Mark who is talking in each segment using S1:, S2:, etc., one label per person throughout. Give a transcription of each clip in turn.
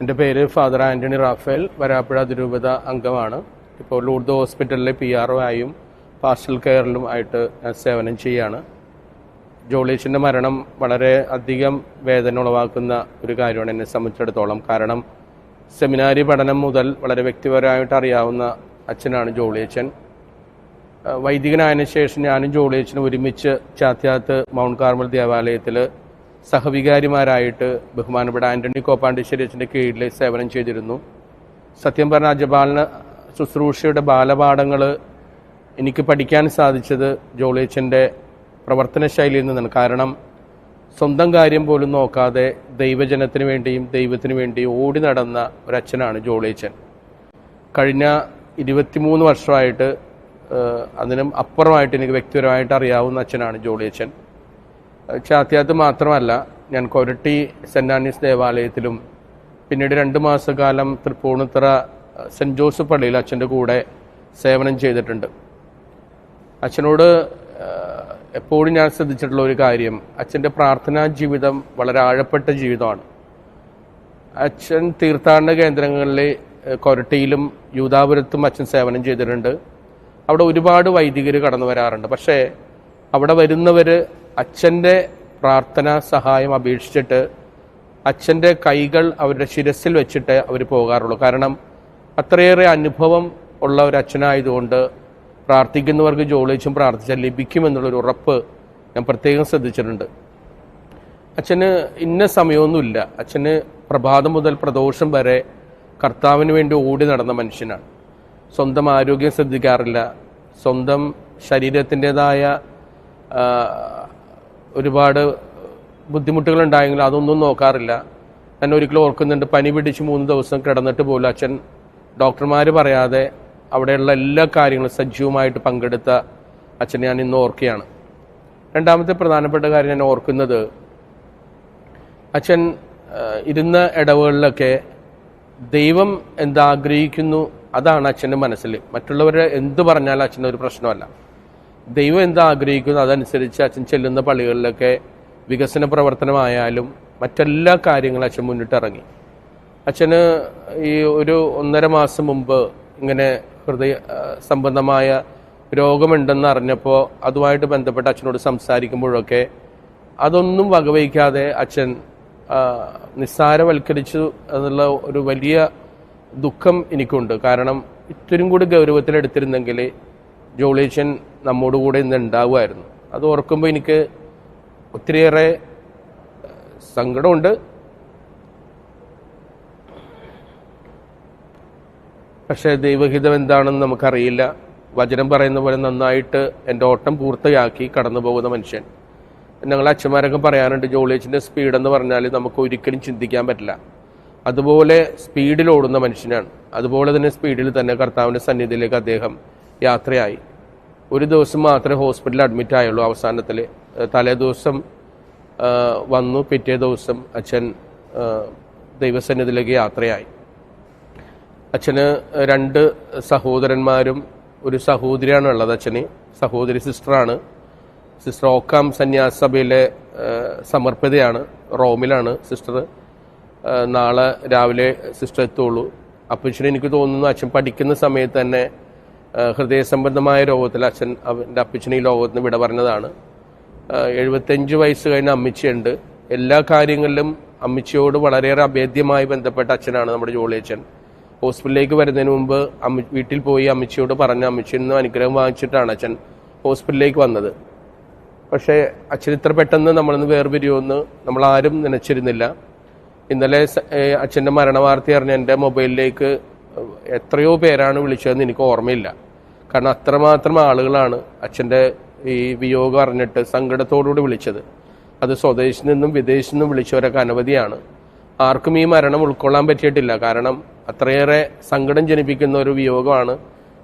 S1: എന്റെ പേര് father Antony Rafale Varapuzha അതിരൂപത അംഗമാണ്. ഇപ്പോൾ ലൂർദ് ഹോസ്പിറ്റലിലെ പി ആർ ഒ ആയും പാസ്റ്റൽ കെയറിലും ആയിട്ട് ഞാൻ സേവനം ചെയ്യുകയാണ് ജോളീഷിന്റെ മരണം വളരെ അധികം വേദന ഉളവാക്കുന്ന ഒരു കാര്യമാണ് എന്നെ സംബന്ധിച്ചിടത്തോളം. കാരണം സെമിനാരി പഠനം മുതൽ വളരെ വ്യക്തിപരമായിട്ട് അറിയാവുന്ന അച്ഛനാണ് ജോളിയച്ഛൻ വൈദികനായതിനു ശേഷം ഞാനും ജോളിയച്ഛനും ഒരുമിച്ച് ചാത്യാത്ത് മൗണ്ട് കാർമൽ ദേവാലയത്തിൽ സഹവികാരിമാരായിട്ട് ബഹുമാനപ്പെട്ട ആന്റണി കോപ്പാണ്ടിശ്ശേരി അച്ഛന്റെ കീഴിൽ സേവനം ചെയ്തിരുന്നു. സത്യം പറഞ്ഞ അജപാലിന് ശുശ്രൂഷയുടെ ബാലപാഠങ്ങൾ എനിക്ക് പഠിക്കാൻ സാധിച്ചത് ജോളിയച്ചന്റെ പ്രവർത്തന ശൈലിയിൽ നിന്നാണ്. കാരണം സ്വന്തം കാര്യം പോലും നോക്കാതെ ദൈവജനത്തിന് വേണ്ടിയും ദൈവത്തിന് വേണ്ടിയും ഓടി നടന്ന ഒരച്ഛനാണ് ജോളിയച്ചൻ കഴിഞ്ഞ ഇരുപത്തിമൂന്ന് വർഷമായിട്ട് അതിനും അപ്പുറമായിട്ട് എനിക്ക് വ്യക്തിപരമായിട്ട് അറിയാവുന്ന അച്ഛനാണ് ജോളി ഏഹ്, ചാത്യാത്ത് മാത്രമല്ല ഞാൻ കൊരട്ടി സെന്റ് ആനീസ് ദേവാലയത്തിലും പിന്നീട് രണ്ട് മാസക്കാലം തൃപ്പൂണിത്തറ സെന്റ് ജോസഫ് പള്ളിയിൽ അച്ഛന്റെ കൂടെ സേവനം ചെയ്തിട്ടുണ്ട്. അച്ഛനോട് എപ്പോഴും ഞാൻ ശ്രദ്ധിച്ചിട്ടുള്ള ഒരു കാര്യം അച്ഛന്റെ പ്രാർത്ഥനാ ജീവിതം വളരെ ആഴപ്പെട്ട ജീവിതമാണ്. അച്ഛൻ തീർത്ഥാടന കേന്ദ്രങ്ങളിൽ കൊരട്ടിയിലും യൂതാപുരത്തും അച്ഛൻ സേവനം ചെയ്തിട്ടുണ്ട്. അവിടെ ഒരുപാട് വൈദികർ കടന്നു വരാറുണ്ട്. പക്ഷേ അവിടെ വരുന്നവർ അച്ഛന്റെ പ്രാർത്ഥന സഹായം അപേക്ഷിച്ചിട്ട് അച്ഛന്റെ കൈകൾ അവരുടെ ശിരസിൽ വെച്ചിട്ട് അവർ പോകാറുള്ളൂ. കാരണം അത്രയേറെ അനുഭവം ഉള്ള ഒരു അച്ഛനായതുകൊണ്ട് പ്രാർത്ഥിക്കുന്നവർക്ക് ജോളിച്ചും പ്രാർത്ഥിച്ചാൽ ലഭിക്കുമെന്നുള്ളൊരു ഉറപ്പ് ഞാൻ പ്രത്യേകം ശ്രദ്ധിച്ചിട്ടുണ്ട്. അച്ഛന് ഇന്ന സമയമൊന്നുമില്ല. അച്ഛന് പ്രഭാതം മുതൽ പ്രദോഷം വരെ കർത്താവിന് വേണ്ടി ഓടി നടന്ന മനുഷ്യനാണ്. സ്വന്തം ആരോഗ്യം ശ്രദ്ധിക്കാറില്ല. സ്വന്തം ശരീരത്തിന്റെതായ ഒരുപാട് ബുദ്ധിമുട്ടുകൾ ഉണ്ടായെങ്കിലും അതൊന്നും നോക്കാറില്ല. ഞാൻ ഒരിക്കലും ഓർക്കുന്നുണ്ട് പനി പിടിച്ച് മൂന്ന് ദിവസം കിടന്നിട്ട് പോലും അച്ഛൻ ഡോക്ടർമാർ പറയാതെ അവിടെയുള്ള എല്ലാ കാര്യങ്ങളും സജീവമായിട്ട് പങ്കെടുത്ത അച്ഛൻ ഞാൻ ഇന്ന് ഓർക്കുകയാണ്. രണ്ടാമത്തെ പ്രധാനപ്പെട്ട കാര്യം ഞാൻ ഓർക്കുന്നത് അച്ഛൻ ഇരുന്ന ഇടവുകളിലൊക്കെ ദൈവം എന്താഗ്രഹിക്കുന്നു അതാണ് അച്ഛന്റെ മനസ്സിൽ. മറ്റുള്ളവരെ എന്ത് പറഞ്ഞാലും അച്ഛന് ഒരു പ്രശ്നമല്ല. ദൈവം എന്താ ആഗ്രഹിക്കുന്നു അതനുസരിച്ച് അച്ഛൻ ചെല്ലുന്ന പള്ളികളിലൊക്കെ വികസന പ്രവർത്തനമായാലും മറ്റെല്ലാ കാര്യങ്ങളും അച്ഛൻ മുന്നിട്ടിറങ്ങി അച്ഛന് ഈ ഒരു ഒന്നര മാസം മുമ്പ് ഇങ്ങനെ ഹൃദയ സംബന്ധമായ രോഗമുണ്ടെന്ന് അറിഞ്ഞപ്പോൾ അതുമായിട്ട് ബന്ധപ്പെട്ട് അച്ഛനോട് സംസാരിക്കുമ്പോഴൊക്കെ അതൊന്നും വകവയ്ക്കാതെ അച്ഛൻ നിസ്സാരവൽക്കരിച്ചു എന്നുള്ള ഒരു വലിയ ദുഃഖം എനിക്കുണ്ട്. കാരണം ഇത്തിരും കൂടി ഗൗരവത്തിലെടുത്തിരുന്നെങ്കിൽ ജോളീച്ചൻ നമ്മോട് കൂടെ ഇന്ന് ഉണ്ടാവുമായിരുന്നു. അത് ഓർക്കുമ്പോൾ എനിക്ക് ഒത്തിരിയേറെ സങ്കടമുണ്ട്. പക്ഷേ ദൈവഹിതം എന്താണെന്ന് നമുക്കറിയില്ല. വചനം പറയുന്ന പോലെ നന്നായിട്ട് എന്റെ ഓട്ടം പൂർത്തിയാക്കി കടന്നു പോകുന്ന മനുഷ്യൻ. ഞങ്ങൾ അച്ഛന്മാരൊക്കെ പറയാറുണ്ട് ജോളിയച്ചിന്റെ സ്പീഡ് എന്ന് പറഞ്ഞാൽ നമുക്ക് ഒരിക്കലും ചിന്തിക്കാൻ പറ്റില്ല. അതുപോലെ സ്പീഡിൽ ഓടുന്ന മനുഷ്യനാണ്. അതുപോലെ തന്നെ സ്പീഡിൽ തന്നെ കർത്താവിന്റെ സന്നിധിയിലേക്ക് അദ്ദേഹം യാത്രയായി. ഒരു ദിവസം മാത്രമേ ഹോസ്പിറ്റലിൽ അഡ്മിറ്റ് ആയുള്ളൂ. അവസാനത്തിൽ തലേ ദിവസം വന്നു. പിറ്റേ ദിവസം അച്ഛൻ ദൈവസന്നിധിയിലേക്ക് യാത്രയായി. അച്ഛന് രണ്ട് സഹോദരന്മാരും ഒരു സഹോദരിയാണ് ഉള്ളത് അച്ഛന്. സഹോദരി സിസ്റ്ററാണ്. സിസ്റ്റർ ഓക്കാം സന്യാസ സഭയിലെ സമർപ്പിതയാണ്. റോമിലാണ് സിസ്റ്റർ. നാളെ രാവിലെ സിസ്റ്റർ എത്തുള്ളൂ. അപ്പച്ചനെനിക്ക് തോന്നുന്നു അച്ഛൻ പഠിക്കുന്ന സമയത്ത് തന്നെ ഹൃദയ സംബന്ധമായ രോഗത്തിൽ അച്ഛൻ അവന്റെ അപ്പച്ചന് ഈ ലോകത്ത് നിന്ന് വിട പറഞ്ഞതാണ് എഴുപത്തഞ്ച് വയസ്സ് കഴിഞ്ഞ അമ്മച്ചിയുണ്ട്. എല്ലാ കാര്യങ്ങളിലും അമ്മച്ചിയോട് വളരെയേറെ അഭേദ്യമായി ബന്ധപ്പെട്ട അച്ഛനാണ് നമ്മുടെ ജോളി അച്ഛൻ. ഹോസ്പിറ്റലിലേക്ക് വരുന്നതിന് മുമ്പ് അമ്മ വീട്ടിൽ പോയി അമ്മച്ചിയോട് പറഞ്ഞ അമ്മച്ചിയിൽ നിന്ന് അനുഗ്രഹം വാങ്ങിച്ചിട്ടാണ് അച്ഛൻ ഹോസ്പിറ്റലിലേക്ക് വന്നത്. പക്ഷേ അച്ഛൻ ഇത്ര പെട്ടെന്ന് നമ്മളിന്ന് വേർപിരിയുമെന്ന് നമ്മൾ ആരും നനച്ചിരുന്നില്ല. ഇന്നലെ അച്ഛന്റെ മരണവാർത്ത അറിഞ്ഞ എന്റെ മൊബൈലിലേക്ക് എത്രയോ പേരാണ് വിളിച്ചതെന്ന് എനിക്ക് ഓർമ്മയില്ല. കാരണം അത്രമാത്രം ആളുകളാണ് അച്ഛന്റെ ഈ വിയോഗം അറിഞ്ഞിട്ട് സങ്കടത്തോടുകൂടി വിളിച്ചത്. അത് സ്വദേശത്ത് നിന്നും വിദേശത്തു നിന്നും വിളിച്ചവരൊക്കെ അനവധിയാണ്. ആർക്കും ഈ മരണം ഉൾക്കൊള്ളാൻ പറ്റിയിട്ടില്ല. കാരണം അത്രയേറെ സങ്കടം ജനിപ്പിക്കുന്ന ഒരു വിയോഗമാണ്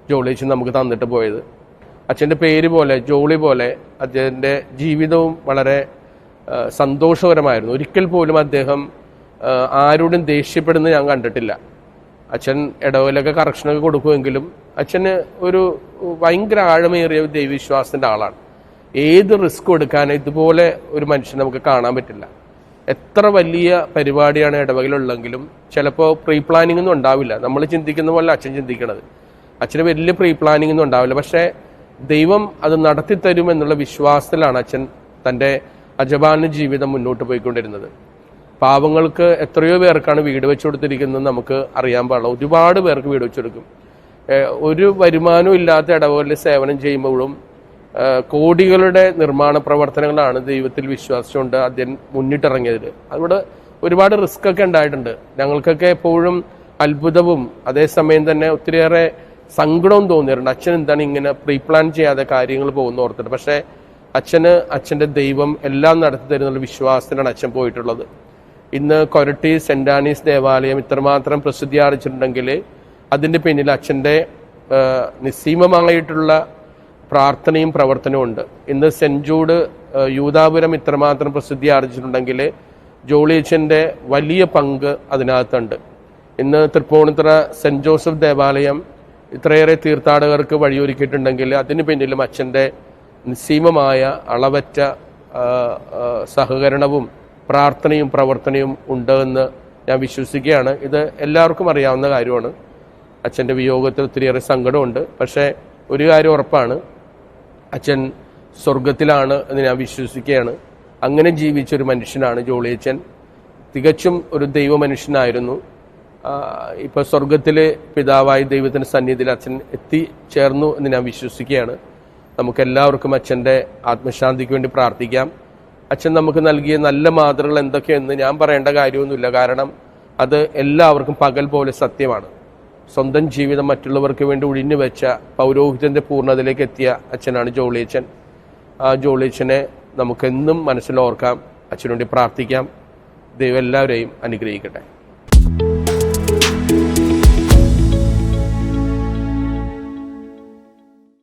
S1: ജോളിച്ച് നമുക്ക് തന്നിട്ട് പോയത്. അച്ഛന്റെ പേര് പോലെ ജോളി പോലെ അദ്ദേഹത്തിന്റെ ജീവിതവും വളരെ സന്തോഷകരമായിരുന്നു. ഒരിക്കൽ പോലും അദ്ദേഹം ആരോടും ദേഷ്യപ്പെടുന്നത് ഞാൻ കണ്ടിട്ടില്ല. അച്ഛൻ ഇടവലൊക്കെ കറക്ഷനൊക്കെ കൊടുക്കുമെങ്കിലും അച്ഛന് ഒരു ഭയങ്കര ആഴമേറിയ ദൈവവിശ്വാസത്തിന്റെ ആളാണ്. ഏത് റിസ്ക് എടുക്കാനും ഇതുപോലെ ഒരു മനുഷ്യൻ നമുക്ക് കാണാൻ പറ്റില്ല. എത്ര വലിയ പരിപാടിയാണ് ഇടവകയിലുള്ളെങ്കിലും ചിലപ്പോൾ പ്രീ പ്ലാനിംഗ് ഒന്നും ഉണ്ടാവില്ല. നമ്മൾ ചിന്തിക്കുന്ന പോലെ അച്ഛൻ ചിന്തിക്കണത്. അച്ഛന് വലിയ പ്രീ പ്ലാനിംഗ് ഒന്നും ഉണ്ടാവില്ല. പക്ഷേ ദൈവം അത് നടത്തിത്തരും എന്നുള്ള വിശ്വാസത്തിലാണ് അച്ഛൻ തന്റെ അജപാന ജീവിതം മുന്നോട്ട് പോയിക്കൊണ്ടിരുന്നത്. പാവങ്ങൾക്ക് എത്രയോ പേർക്കാണ് വീട് വെച്ചു കൊടുത്തിരിക്കുന്നത് നമുക്ക് അറിയാൻ പാടില്ല. ഒരുപാട് പേർക്ക് വീട് വെച്ചു കൊടുക്കും. ഒരു വരുമാനവും ഇല്ലാത്ത ഇടവകളിൽ സേവനം ചെയ്യുമ്പോഴും കോടികളുടെ നിർമ്മാണ പ്രവർത്തനങ്ങളാണ് ദൈവത്തിൽ വിശ്വാസിച്ചുകൊണ്ട് അദ്ദേഹം മുന്നിട്ടിറങ്ങിയത്. അതുകൊണ്ട് ഒരുപാട് റിസ്ക് ഒക്കെ ഉണ്ടായിട്ടുണ്ട്. ഞങ്ങൾക്കൊക്കെ എപ്പോഴും അത്ഭുതവും അതേസമയം തന്നെ ഒത്തിരിയേറെ സങ്കടവും തോന്നിയിട്ടുണ്ട്. അച്ഛൻ എന്താണ് ഇങ്ങനെ പ്രീ പ്ലാൻ ചെയ്യാതെ കാര്യങ്ങൾ പോകുന്ന ഓർത്തിട്ട്. പക്ഷേ അച്ഛന് അച്ഛന്റെ ദൈവം എല്ലാം നടത്തി തരുന്നുള്ള വിശ്വാസത്തിനാണ് അച്ഛൻ പോയിട്ടുള്ളത്. ഇന്ന് കൊരട്ടി സെന്റ് ആനീസ് ദേവാലയം ഇത്രമാത്രം പ്രസിദ്ധി ആർജിച്ചിട്ടുണ്ടെങ്കിൽ അതിന്റെ പിന്നിൽ അച്ഛന്റെ നിസ്സീമമായിട്ടുള്ള പ്രാർത്ഥനയും പ്രവർത്തനവും ഉണ്ട്. ഇന്ന് സെന്റ് ജൂഡ് യൂതാപുരം ഇത്രമാത്രം പ്രസിദ്ധി ആർജിച്ചിട്ടുണ്ടെങ്കിൽ ജോളിയച്ഛന്റെ വലിയ പങ്ക് അതിനകത്തുണ്ട്. ഇന്ന് തൃപ്പൂണിത്തുറ സെന്റ് ജോസഫ് ദേവാലയം ഇത്രയേറെ തീർത്ഥാടകർക്ക് വഴിയൊരുക്കിയിട്ടുണ്ടെങ്കിൽ അതിന് പിന്നിലും അച്ഛന്റെ നിസ്സീമമായ അളവറ്റ സഹകരണവും പ്രാർത്ഥനയും പ്രവർത്തനയും ഉണ്ട് എന്ന് ഞാൻ വിശ്വസിക്കുകയാണ്. ഇത് എല്ലാവർക്കും അറിയാവുന്ന കാര്യമാണ്. അച്ഛന്റെ വിയോഗത്തിൽ ഒത്തിരിയേറെ സങ്കടമുണ്ട്. പക്ഷേ ഒരു കാര്യം ഉറപ്പാണ്. അച്ഛൻ സ്വർഗത്തിലാണ് എന്ന് ഞാൻ വിശ്വസിക്കുകയാണ്. അങ്ങനെ ജീവിച്ച ഒരു മനുഷ്യനാണ് ജോളിയച്ഛൻ. തികച്ചും ഒരു ദൈവ മനുഷ്യനായിരുന്നു ഇപ്പോൾ സ്വർഗത്തിലെ പിതാവായി ദൈവത്തിന്റെ സന്നിധിയിൽ അച്ഛൻ എത്തിച്ചേർന്നു എന്ന് ഞാൻ വിശ്വസിക്കുകയാണ്. നമുക്കെല്ലാവർക്കും അച്ഛന്റെ ആത്മശാന്തിക്ക് വേണ്ടി പ്രാർത്ഥിക്കാം. അച്ഛൻ നമുക്ക് നൽകിയ നല്ല മാതൃകൾ എന്തൊക്കെയെന്ന് ഞാൻ പറയേണ്ട കാര്യമൊന്നുമില്ല. കാരണം അത് എല്ലാവർക്കും പകൽ പോലെ സത്യമാണ്. സ്വന്തം ജീവിതം മറ്റുള്ളവർക്ക് വേണ്ടി ഒഴിഞ്ഞു വെച്ച പൗരോഹിതന്റെ പൂർണതയിലേക്ക് എത്തിയ അച്ഛനാണ് ജോളിയച്ചൻ ആ ജോളിയച്ഛനെ നമുക്കെന്നും മനസ്സിലോർക്കാം അച്ഛനുവേണ്ടി പ്രാർത്ഥിക്കാം. ദൈവം എല്ലാവരെയും അനുഗ്രഹിക്കട്ടെ.